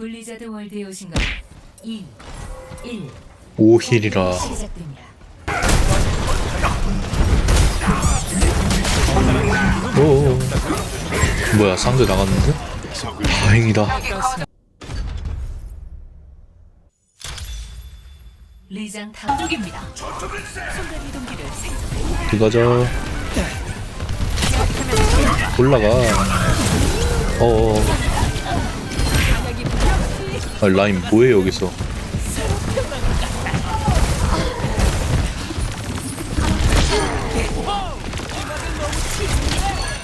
블리자드 월드에 오신 것 2, 1 오힐이라 시작됩니다. 오 뭐야 상대 나갔는데? 다행이다 리장 탑쪽입니다. 순간 이동기를 생성. 들어가자 올라가 어어 아, 라인 뭐해 여기서?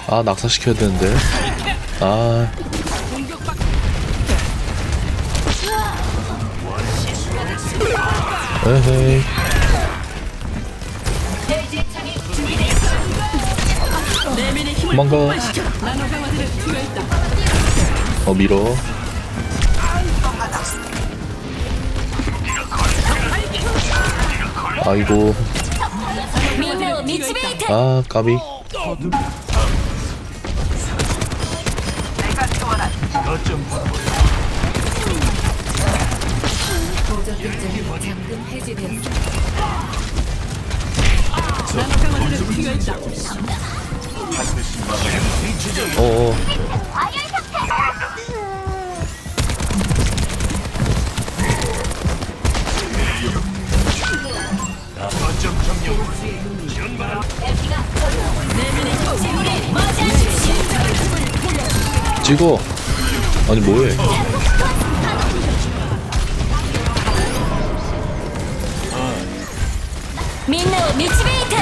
아 낙사시켜야 되는데. 아. 에헤이. 도망가. 어 밀어 아이고 아 까비. 어어 찍어. 아니 뭐해? 미치베이트!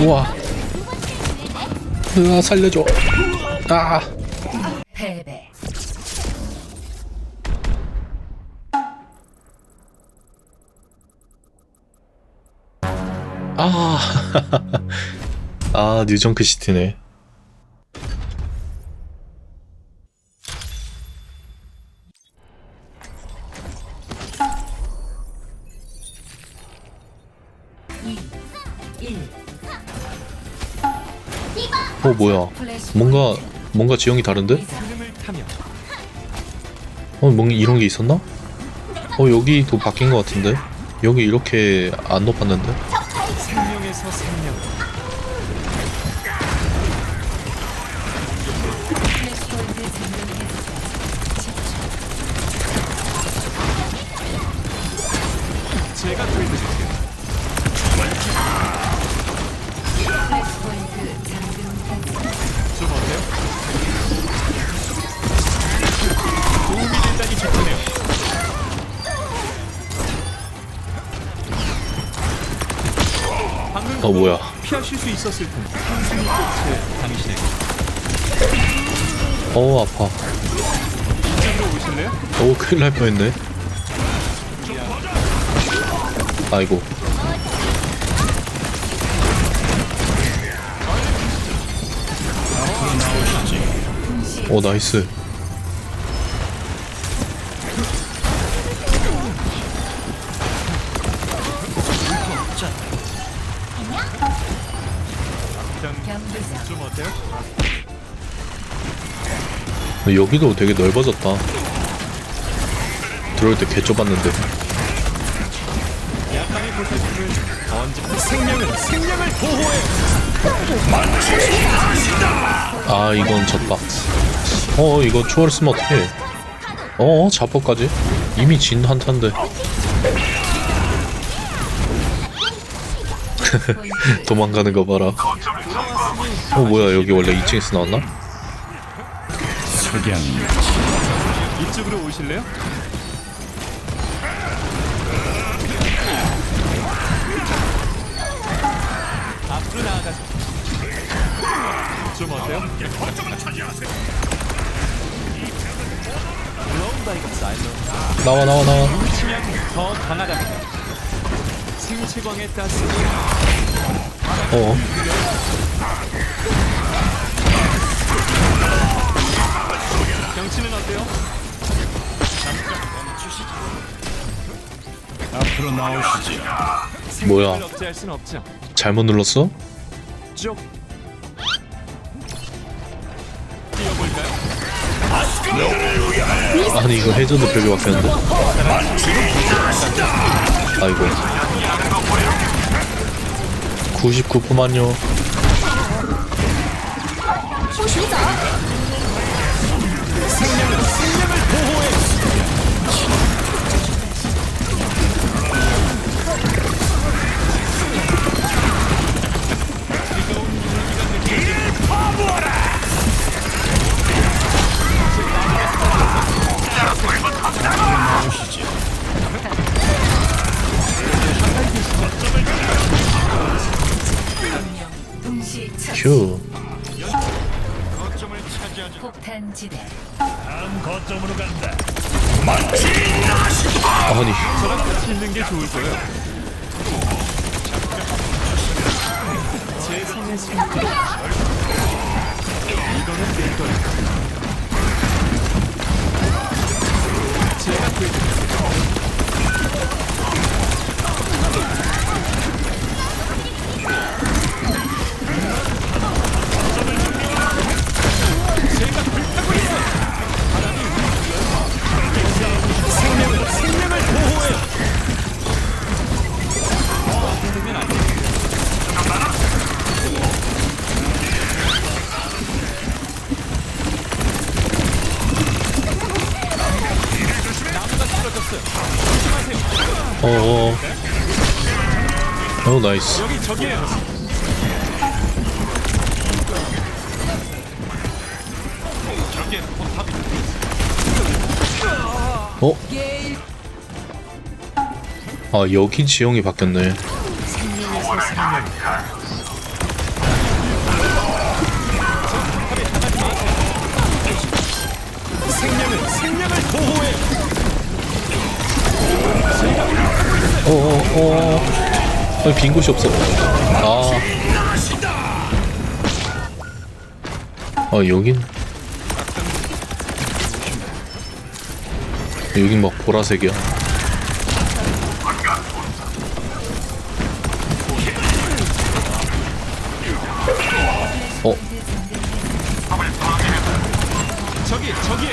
우와. 으아 살려줘 아 패배. 아, 아 뉴정크 시티네. 어 뭐야? 뭔가 뭔가 지형이 다른데? 어 뭔가 이런 게 있었나? 어 여기도 바뀐 것 같은데? 여기 이렇게 안 높았는데? 제가 어 뭐야? 피하실 수 있었을 텐데 당신에게 어 아파. 이쪽으로 오실래요? 오 큰일 날 뻔했네. 아이고. 오 나이스. 여기도 되게 넓어졌다. 들어올 때 개 좁았는데. 아 이건 졌다. 어 이거 초월 쓰면 어떡해. 어 자포까지? 이미 진 한타인데. 도망가는 거 봐라. 어 뭐야 여기 원래 2층에서 나왔나? 이쪽으로 오실래요? 앞으로 나아가죠 좀 어때요? 나와 나와 나와. 치면 더 강하답니다 어. 경치는 어 때요? 앞으로 나오시지. 뭐야? 생명을 억제할 순 없죠. 잘못 눌렀어? 쭉. 뛰어볼까요? 아니 이거 해저드 벽에 박혔는데 아이고 99%만요 不许走！ 생명은 생명을 보호해. 동 휴 폭탄 지대. 아니 저랑 같이 있는 게 좋을 거예요. 제 손에 숨겨. 이거는 내 거야. 제가 구해드릴게요. 어어 어 나이스 여기 저기에요. 저기에 포탑이 어? 아 여기 지형이 바뀌었네 생 어어어. 아니 빈 곳이 없어. 아. 아 여긴. 여긴 막 보라색이야. 어? 저기 저기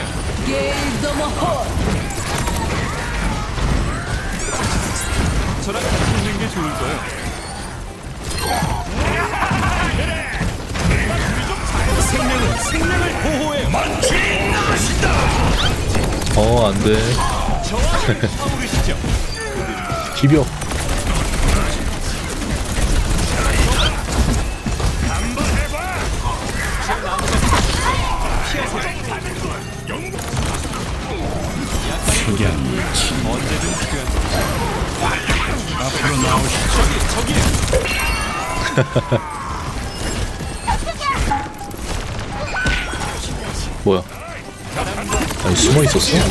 어, 안 돼. 비벼. 언제든 필요한. 앞으로 나오시죠. 저기 저기에. 뭐야? 아니, 숨어 있었어?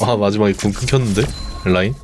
아, 마지막에 궁 끊겼는데? 라인?